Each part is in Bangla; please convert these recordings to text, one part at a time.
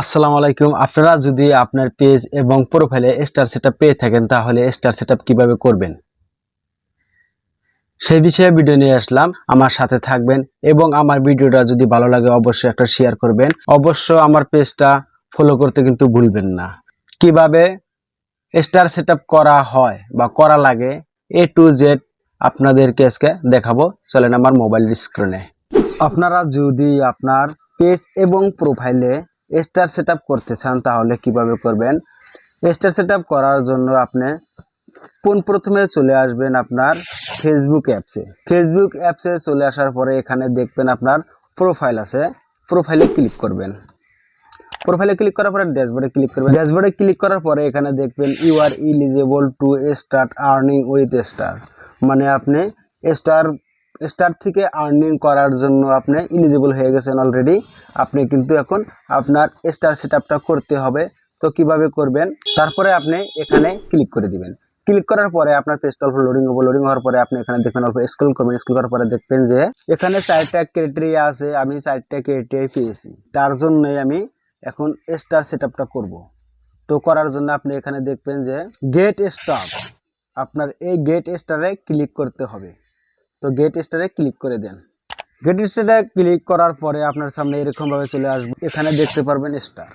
আসসালামু আলাইকুম। আপনারা যদি আপনার পেজ এবং প্রোফাইলে স্টার সেটআপ পেয়ে থাকেন, তাহলে স্টার সেটআপ কীভাবে করবেন? সেই বিষয়ে ভিডিও নিয়ে আসলাম। আমার সাথে থাকবেন এবং আমার ভিডিওটা যদি ভালো লাগে, অবশ্যই একটা শেয়ার করবেন। অবশ্য আমার পেজটা ফলো করতে কিন্তু ভুলবেন না। কীভাবে স্টার সেটআপ করা হয় বা করা লাগে এ টু জেড আপনাদেরকে আজকে দেখাবো। চলেন আমার মোবাইল স্ক্রিনে আপনারা যদি আপনার পেজ এবং প্রোফাইলে স্টার সেটআপ করতে চান, তাহলে কীভাবে করবেন? স্টার সেটআপ করার জন্য আপনি কোন প্রথমে চলে আসবেন আপনার ফেসবুক অ্যাপসে ফেসবুক অ্যাপসে চলে আসার পরে এখানে দেখবেন আপনার প্রোফাইল আছে। প্রোফাইলে ক্লিক করবেন। প্রোফাইলে ক্লিক করার পরে ড্যাশবোর্ডে ক্লিক করবেন। ড্যাশবোর্ডে ক্লিক করার পরে এখানে দেখবেন you are eligible to start earning with star মানে আপনি স্টার স্টার থেকে আর্নিং করার জন্য আপনি ইলিজিবল হয়ে গেছেন অলরেডি আপনি কিন্তু এখন আপনার স্টার সেটআপটা করতে হবে। তো কীভাবে করবেন? তারপরে আপনি এখানে ক্লিক করে দিবেন। ক্লিক করার পরে আপনার পেজটা লোডিং হবে। লোডিং হওয়ার পরে আপনি এখানে দেখবেন, অল্প স্ক্রল করবেন। স্ক্রল করার পরে দেখবেন যে এখানে চারটা ক্রাইটেরিয়া আছে। আমি চারটা ক্রাইটেরিয়া পেয়েছি। তার জন্যই আমি এখন স্টার সেটআপটা করব। তো করার জন্য আপনি এখানে দেখবেন যে গেট স্টার আপনার এই গেট স্টারে ক্লিক করতে হবে। তো গেট স্টারে ক্লিক করে দেন। গেট স্টারে ক্লিক করার পরে আপনার সামনে এরকমভাবে চলে আসবে। এখানে দেখতে পারবেন স্টার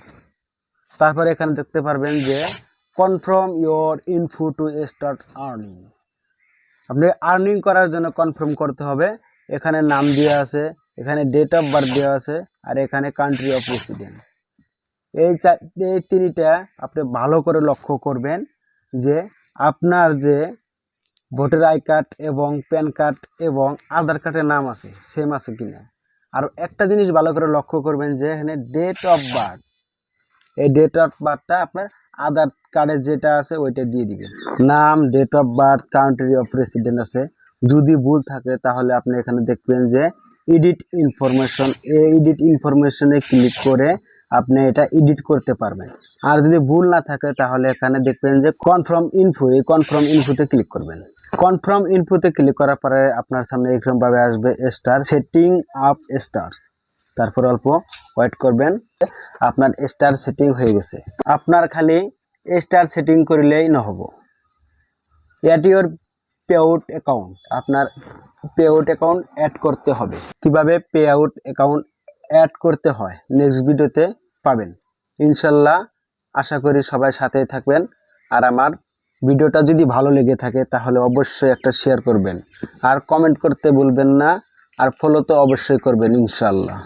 তারপরে এখানে দেখতে পারবেন যে confirm your info to start earning আপনি আর্নিং করার জন্য কনফার্ম করতে হবে। এখানে নাম দেওয়া আছে, এখানে ডেট অফ বার্থ দেওয়া আছে, আর এখানে কান্ট্রি অফ রেসিডেন্ট এই এই তিনটা আপনি ভালো করে লক্ষ্য করবেন যে আপনার যে ভোটার আই কার্ড এবং প্যান কার্ড এবং আধার কার্ডের নাম আছে সেম আছে কি না আর একটা জিনিস ভালো করে লক্ষ্য করবেন যে এখানে ডেট অফ বার্থ এই ডেট অফ বার্থটা আপনার আধার কার্ডে যেটা আছে ওইটা দিয়ে দিবেন। নাম date of birth country of resident আছে। যদি ভুল থাকে তাহলে আপনি এখানে দেখবেন যে এডিট ইনফরমেশন এই এডিট ইনফরমেশনে ক্লিক করে আপনি এটা এডিট করতে পারবেন। আর যদি ভুল না থাকে তাহলে এখানে দেখবেন যে কনফার্ম ইনফো এই কনফার্ম ইনফোতে ক্লিক করবেন। কনফার্ম ইনফোতে ক্লিক করার পরে আপনার সামনে এরকমভাবে আসবে স্টার সেটিং আপ স্টার্স তারপর অল্প ওয়েট করবেন, আপনার স্টার সেটিং হয়ে গেছে। আপনার খালি স্টার সেটিং করলেই নহব অ্যাট পে আউট অ্যাকাউন্ট আপনার পে আউট অ্যাকাউন্ট অ্যাড করতে হবে। কীভাবে পে আউট অ্যাকাউন্ট অ্যাড করতে হয়? নেক্সট ভিডিওতে পাবেন। ইনশাল্লাহ আশা করি সবাই সাথেই থাকবেন। আর আমার ভিডিওটা যদি ভালো লেগে থাকে, তাহলে অবশ্যই একটা শেয়ার করবেন। আর কমেন্ট করতে ভুলবেন না, আর ফলো তো অবশ্যই করবেন ইনশাল্লাহ